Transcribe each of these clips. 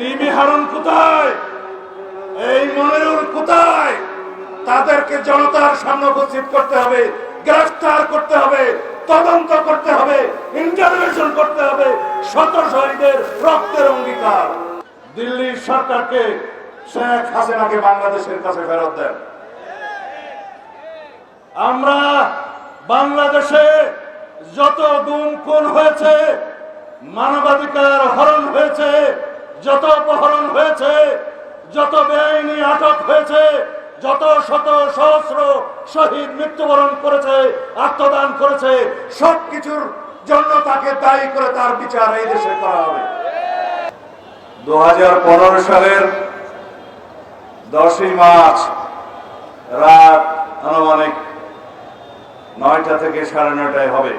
ডিমি হারুন কোথায়? এই মনিরুল কোথায়? তাদেরকে জনতার সামনে উপস্থিত করতে হবে, গ্রেফতার করতে হবে, তদন্ত করতে হবে ইন্টারভেনশন করতে হবে শত শহীদের রক্তের অঙ্গীকার। দিল্লির সরকারকে শেখ হাসিনাকে বাংলাদেশের কাছে ফেরত দেন। আমরা বাংলাদেশে যত গুম খুন হয়েছে, মানবাধিকার হরণ হয়েছে যত অপহরণ হয়েছে, যত বেআইনি আটক হয়েছে, যত শত সহস্র শহীদ মৃত্যুবরণ করেছে, আত্মদান করেছে, সবকিছুর জন্য তাকে দায়ী করে তার বিচার এই দেশে করা হবে। দুহাজার পনেরো সালের দশই মার্চ রাত আনুমানিক নয়টা থেকে সাড়ে নয়টায় হবে।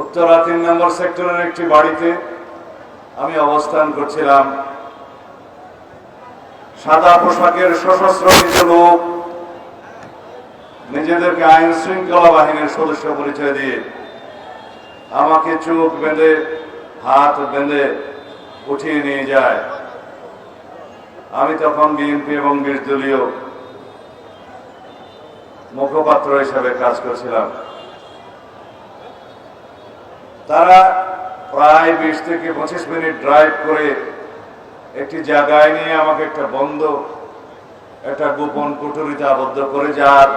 উত্তরা তিন নম্বর সেক্টরের একটি বাড়িতে আমি অবস্থান করছিলাম সাদা পোশাকের সশস্ত্র কিছু লোক নিজেদেরকে আইন শৃঙ্খলা বাহিনীর সদস্য পরিচয় দিয়ে আমাকে চোখ বেঁধে, হাত বেঁধে উঠিয়ে নিয়ে যায়। আমি তখন বিএনপি এবং নির্দলীয় মুখপাত্র হিসাবে কাজ করছিলাম। তারা প্রায় বিশ থেকে পঁচিশ মিনিট ড্রাইভ করে একটি জায়গায় নিয়ে আমাকে একটা বন্ধ, একটা গোপন কুঠুরিতে আবদ্ধ করে যার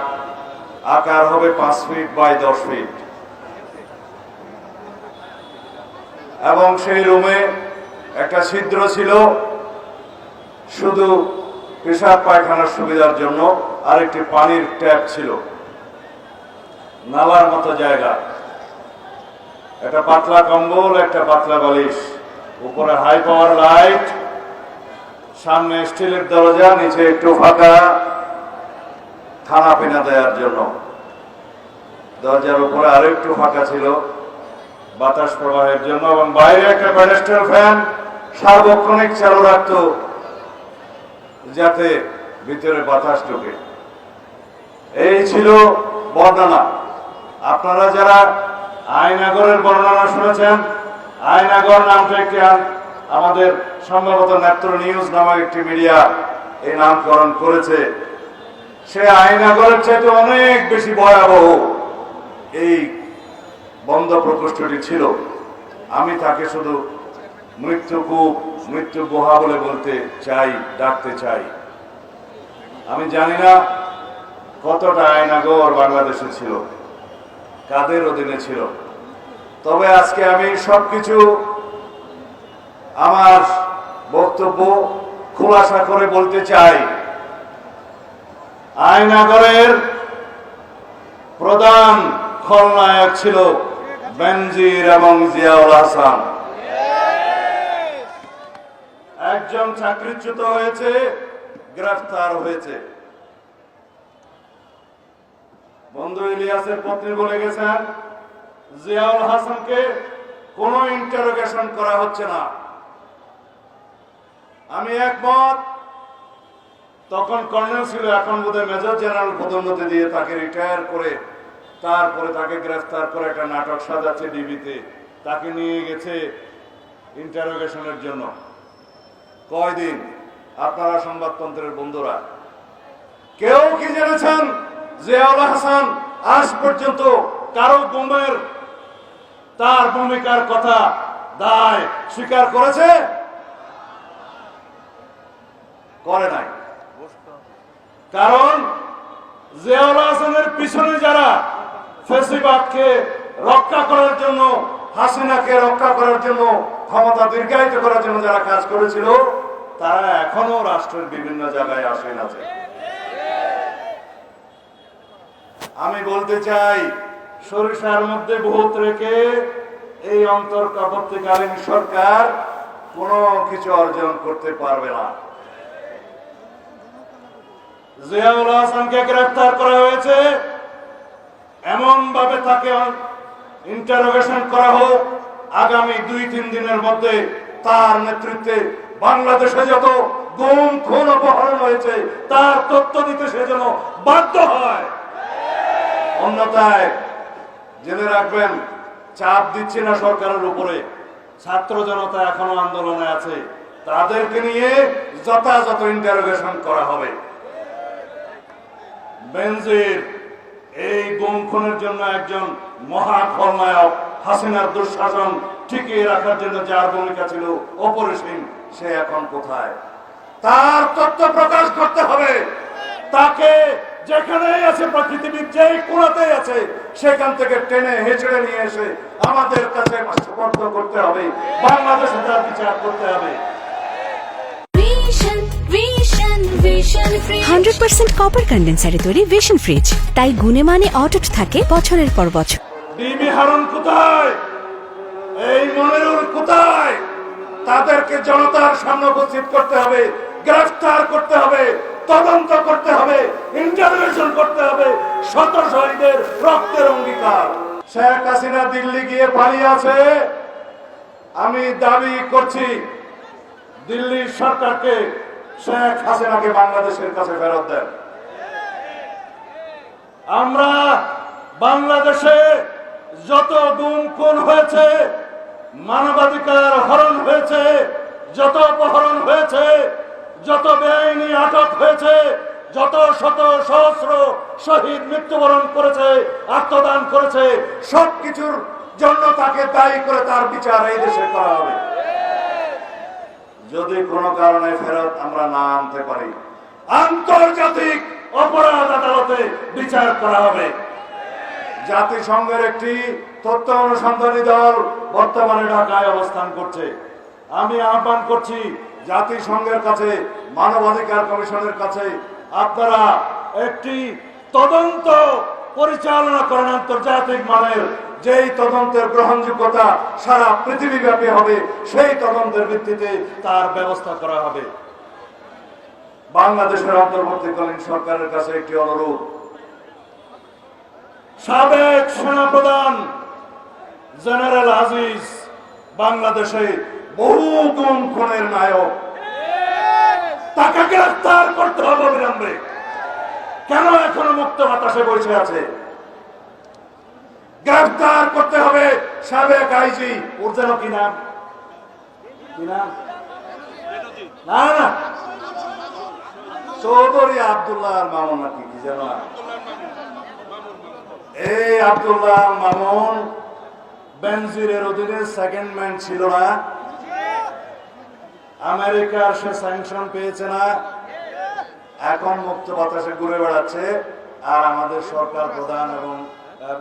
আকার হবে পাঁচ ফিট বাই দশ ফিট এবং সেই রুমে একটা ছিদ্র ছিল, শুধু পেশাব পায়খানার সুবিধার জন্য আর একটি পানির ট্যাপ ছিল। নালার মতো জায়গা। একটা পাতলা কম্বল, একটা পাতলা বালিশ। উপরে হাই পাওয়ার লাইট সামনে স্টিলের দরজা, নিচে একটু ফাঁকা। খানা পিনা দেওয়ার জন্য। দরজার উপরে আরও একটু ফাঁকা ছিল। বাতাস প্রবাহের জন্য এবং বাইরে একটা প্যাডেস্টাল ফ্যান সার্বক্ষণিক চালু রাখতো, যাতে ভিতরে বাতাস ঢোকে। এই ছিল বর্ণনা। আপনারা যারা আয়নাগরের বর্ণনা শুনেছেন। আয়নাগর নামটা একটি আমাদের সম্ভবত নেত্র নিউজ নামক একটি মিডিয়া এই নামকরণ করেছে। সে আয়নাগরের চাইতে অনেক বেশি ভয়াবহ এই বন্ধ প্রকোষ্ঠটি ছিল। আমি তাকে শুধু মৃত্যুকূপ মৃত্যু গুহা বলে বলতে চাই, ডাকতে চাই। আমি জানি না কতটা আয়নাগর বাংলাদেশে ছিল। কাদের অধীনে ছিল? তবে আজকে আমি সবকিছু, আমার বক্তব্য খোলাসা করে বলতে চাই। আয়নাগরের প্রধান খলনায়ক ছিল বেনজির এবং জিয়াউল হাসান। একজন চাকরিচ্যুত হয়েছে, গ্রেফতার হয়েছে। বন্ধু ইলিয়াসের পত্নী বলে গেছেন, জিয়াউল হাসানকে কোনো ইন্টারোগেশন করা হচ্ছে না। আমি একমত, তখন কর্নেল ছিল এখন বোধহয় মেজর জেনারেল পদোন্নতি দিয়ে তাকে রিটায়ার করে, তারপরে তাকে গ্রেফতার করে একটা নাটক সাজাচ্ছে ডিবিতে তাকে নিয়ে গেছে ইন্টারোগেশনের জন্য। কয়দিন? আপনারা সংবাদতন্ত্রের বন্ধুরা। কেউ কি জেনেছেন জিয়াউল হাসান আজ পর্যন্ত কারও গুমের তার ভূমিকার কথা দায় স্বীকার করেছে? করে নাই। কারণ জিয়াউল হাসানের পিছনে যারা ফেসিবাদকে রক্ষা করার জন্য, হাসিনাকে রক্ষা করার জন্য, ক্ষমতা দীর্ঘায়িত করার জন্য যারা কাজ করেছিল, তারা এখনও রাষ্ট্রের বিভিন্ন জায়গায় আসেন আছে। আমি বলতে চাই, সরিষার মধ্যে ভূত রেখে এই অন্তর্বর্তীকালীন সরকার কোনো কিছু অর্জন করতে পারবে না। জিয়াউল হাসানকে গ্রেফতার করা হয়েছে। এমন ভাবে তাকে ইন্টারোগেশন করা হোক, আগামী দুই তিন দিনের মধ্যে তার নেতৃত্বে বাংলাদেশে যত গুম, খুন, অপহরণ হয়েছে, তার তথ্য দিতে সে যেন বাধ্য হয়। অন্যথায় জেনে রাখবেন, চাপ দিচ্ছে না সরকারের উপরে। ছাত্র জনতা এখনও আন্দোলনে আছে। তাদেরকে নিয়ে যথাযথ ইন্টারোগেশন করা হবে। বেনজির, এই গুম খুনের জন্য একজন মহা খলনায়ক হাসিনার দুঃশাসন টিকিয়ে রাখার জন্য যার ভূমিকা ছিল অপরিসীম সে এখন কোথায়? তার তথ্য প্রকাশ করতে হবে। তাকে যেখানেই আছে পৃথিবীর যে কোণাতেই আছে সেখান থেকে টেনে হেঁচড়ে নিয়ে এসে আমাদের কাছে সুপর্দ করতে হবে। বাংলাদেশে তার বিচার করতে হবে. হান্ড্রেড পার্সেন্ট কপার কন্ডেন্সারে তৈরি ভিশন ফ্রিজ তাই গুণে মানে অটুট থাকে বছরের পর বছর। ডিবি হারুন কোথায়? এই মনিরুল কোথায়? তাদেরকে জনতার সামনে উপস্থিত করতে হবে গ্রেফতার করতে হবে। তদন্ত করতে হবে ইন্টারভিউশন করতে হবে শত শহীদের রক্তের অঙ্গীকার। শেখ হাসিনা দিল্লি গিয়ে পালিয়ে আছে আমি দাবি করছি দিল্লির সরকারকে শেখ হাসিনাকে বাংলাদেশের কাছে ফেরত দেন। আমরা বাংলাদেশে যত গুম খুন হয়েছে, মানবাধিকার হরণ হয়েছে, যত অপহরণ হয়েছে যত বেআইনি আটক হয়েছে, যত শত সহস্র শহীদ মৃত্যুবরণ করেছে, আত্মদান করেছে, সবকিছুর জন্য তাকে দায়ী করে তার বিচার এই দেশে করা হবে। যদি কোনো কারণে ফেরত আমরা না আনতে পারি, আন্তর্জাতিক অপরাধ আদালতে বিচার করা হবে। জাতিসংঘের একটি তথ্য অনুসন্ধানী দল বর্তমানে ঢাকায় অবস্থান করছে। আমি আহ্বান করছি জাতিসংঘের কাছে, মানবাধিকার কমিশনের কাছে আপনারা একটি তদন্ত পরিচালনা করেন আন্তর্জাতিক মানের। যেই তদন্তের গ্রহণযোগ্যতা সারা পৃথিবীব্যাপী হবে, সেই তদন্তের ভিত্তিতে তার ব্যবস্থা করা হবে। বাংলাদেশের অন্তর্বর্তীকালীন সরকারের কাছে একটি অনুরোধ। সাবেক সেনাপ্রধান জেনারেল আজিজ বাংলাদেশে বহু গুম খুনের নায়ক। তাকে গ্রেফতার করতে হবে অবিলম্বে কেন এখনও মুক্ত বাতাসে বসে আছে? গ্রেফতার করতে হবে সাবেক আইজি। ওর যেন কি নাম? কি নাম? না না। চৌধুরী আব্দুল্লাহ মামুন নাকি? কি যেন এই আব্দুল্লাহ মামুন বেনজিরের অধীনে সেকেন্ড ম্যান ছিল না। আমেরিকার সে স্যাংশন পেয়েছে না। এখন মুক্ত বাতাসে ঘুরে বেড়াচ্ছে। আর আমাদের সরকার প্রধান এবং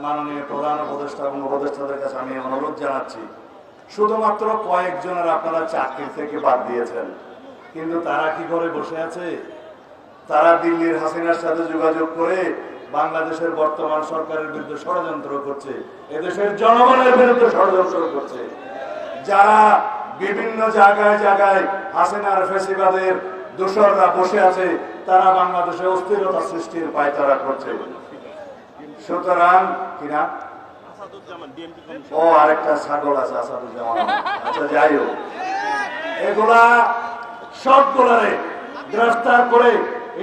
মাননীয় প্রধান উপদেষ্টা এবং উপদেষ্টাদের কাছে আমি অনুরোধ জানাচ্ছি, শুধুমাত্র কয়েকজনের আপনারা চাকরি থেকে বাদ দিয়েছেন। কিন্তু তারা কি করে বসে আছে? তারা দিল্লির হাসিনার সাথে যোগাযোগ করে বাংলাদেশের বর্তমান সরকারের বিরুদ্ধে ষড়যন্ত্র করছে, এদেশের জনগণের বিরুদ্ধে ষড়যন্ত্র করছে। যারা বিভিন্ন জায়গায় জায়গায় হাসিনার ফেসিবাদের দোসররা বসে আছে, তারা বাংলাদেশে অস্থিরতা সৃষ্টির পায়তারা করছে। সুতরাং কিনা ও, আরেকটা ছাগল আছে, আসাদুজ্জামান। আচ্ছা যাই হোক। এগুলা সবগুলারে গ্রেফতার করে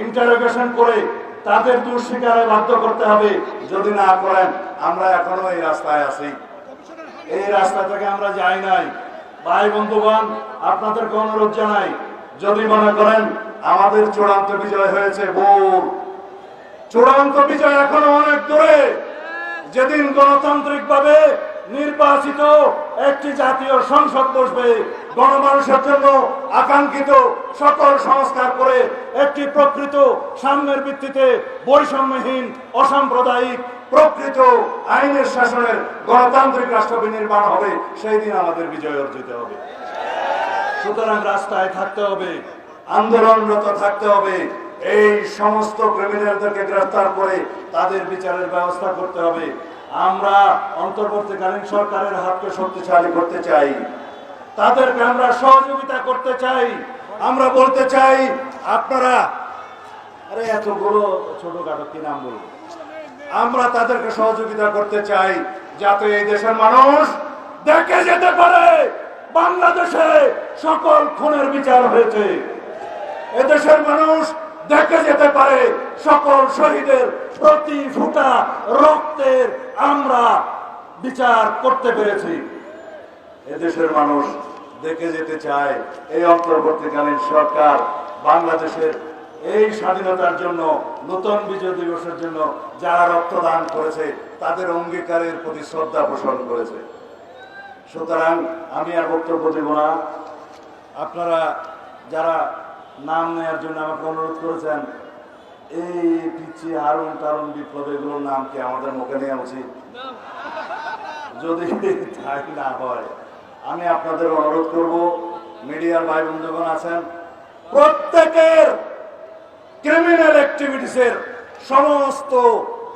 ইন্টারোগেশন করে, তাদের দূর স্বীকারে বাধ্য করতে হবে। যদি না করেন, আমরা এখনও এই রাস্তায় আছি। এই রাস্তা থেকে আমরা যাই নাই। ভাই বন্ধুগণ, আপনাদেরকে অনুরোধ জানাই, যদি মনে করেন আমাদের চূড়ান্ত বিজয় হয়েছে বোর চূড়ান্ত বিজয় এখনও অনেক দূরে। যেদিন গণতান্ত্রিক ভাবে নির্বাচিত একটি জাতীয় সংসদ বসবে। গণমানুষের জন্য আকাঙ্ক্ষিত সকল সংস্কার করে একটি প্রকৃত সাম্যের ভিত্তিতে বৈষম্যহীন, অসাম্প্রদায়িক, প্রকৃত আইনের শাসনের গণতান্ত্রিক রাষ্ট্র বিনির্মাণ হবে, সেই দিন আমাদের বিজয় অর্জিত হবে। সুতরাং রাস্তায় থাকতে হবে, আন্দোলনরত থাকতে হবে, এই সমস্ত ক্রিমিনালদেরকে গ্রেফতার করে তাদের বিচারের ব্যবস্থা করতে হবে। আমরা অন্তর্বর্তীকালীন সরকারের হাতকে শক্তিশালী করতে চাই। তাদেরকে আমরা সহযোগিতা করতে চাই। আমরা বলতে চাই, আপনারা, আরে এতগুলো ছোটখাটো কি নাম বলব আমরা তাদেরকে সহযোগিতা করতে চাই যাতে এই দেশের মানুষ দেখে যেতে পারে বাংলাদেশে সকল খুনের বিচার হয়েছে। এদেশের মানুষ দেখে যেতে পারে সকল শহীদের প্রতি ফুটা রক্তের আমরা বিচার করতে পেরেছি। এদেশের মানুষ দেখে যেতে চায় এই অন্তর্বর্তীকালীন সরকার বাংলাদেশের এই স্বাধীনতার জন্য, নতুন বিজয় দিবসের জন্য যারা রক্তদান করেছে, তাদের অঙ্গীকারের প্রতি শ্রদ্ধা পোষণ করেছে। সুতরাং আমি আর বক্তব্য দেব না। আপনারা যারা নাম নেওয়ার জন্য আমাকে অনুরোধ করেছেন এই পিচ্ছি হারুন টারুন বিপ্লব এগুলোর নাম কি আমাদের মুখে নেওয়া উচিত? যদি তাই না হয়, আমি আপনাদের অনুরোধ করব, মিডিয়ার ভাই বন্ধুগণ আছেন, প্রত্যেকের ক্রিমিনাল অ্যাক্টিভিটিসের সমস্ত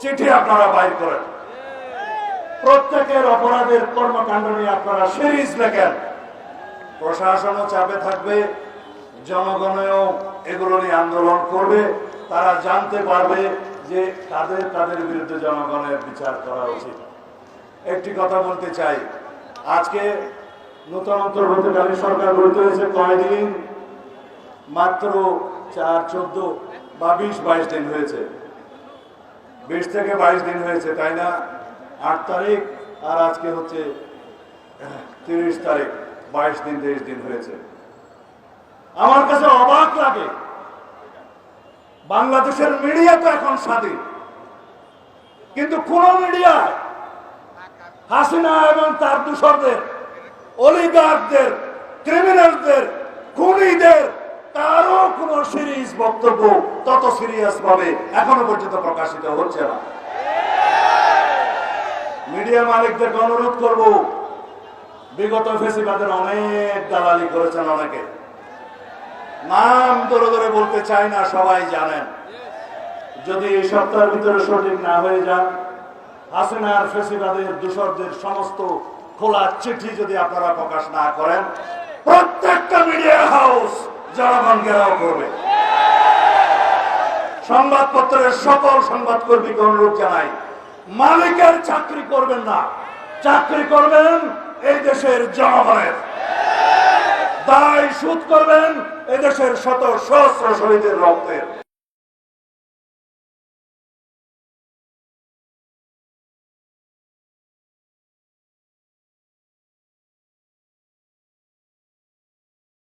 চিঠি আপনারা বাইর করেন। প্রত্যেকের অপরাধের কর্মকাণ্ড নিয়ে আপনারা সিরিজ লেখেন। প্রশাসনও চাপে থাকবে, জনগণেও এগুলো নিয়ে আন্দোলন করবে। তারা জানতে পারবে যে তাদের কাদের বিরুদ্ধে জনগণের বিচার করা উচিত। একটি কথা বলতে চাই। আজকে নতুন অন্তর্বর্তীকালীন সরকার গঠিত হয়েছে কয়দিন মাত্র চার, চোদ্দ বা বিশ, বাইশ দিন হয়েছে। বিশ থেকে বাইশ দিন হয়েছে, তাই না? আট তারিখ আর আজকে হচ্ছে তিরিশ তারিখ, বাইশ দিন, তেইশ দিন হয়েছে। আমার কাছে অবাক লাগে বাংলাদেশের মিডিয়া তো এখন স্বাধীন। কিন্তু কোন মিডিয়া হাসিনা এবং তার দূষরদের অলিগারদের ক্রিমিনালদের খুনিদের, কারও কোন সিরিজ বক্তব্য তত সিরিয়াস ভাবে এখনও পর্যন্ত প্রকাশিত হচ্ছে না। মিডিয়া মালিকদেরকে অনুরোধ করব, বিগত ফেসিবাদের অনেক দালালি করেছেন অনেকে। নাম ধরে ধরে বলতে চাই না, সবাই জানেন। যদি এই সপ্তাহের ভিতরে সঠিক না হয়ে যান হাসিনার ফেসিবাদের দূষরদের সমস্ত খোলা চিঠি যদি আপনারা প্রকাশ না করেন, প্রত্যেকটা মিডিয়া হাউস জনগণ ঘেরাও করবে। সংবাদপত্রের সকল সংবাদকর্মীকে অনুরোধ জানাই, মালিকের চাকরি করবেন না। চাকরি করবেন এই দেশের জনগণের। দায় সুদ করবেন এদেশের শত সহস্র শহীদের রক্তের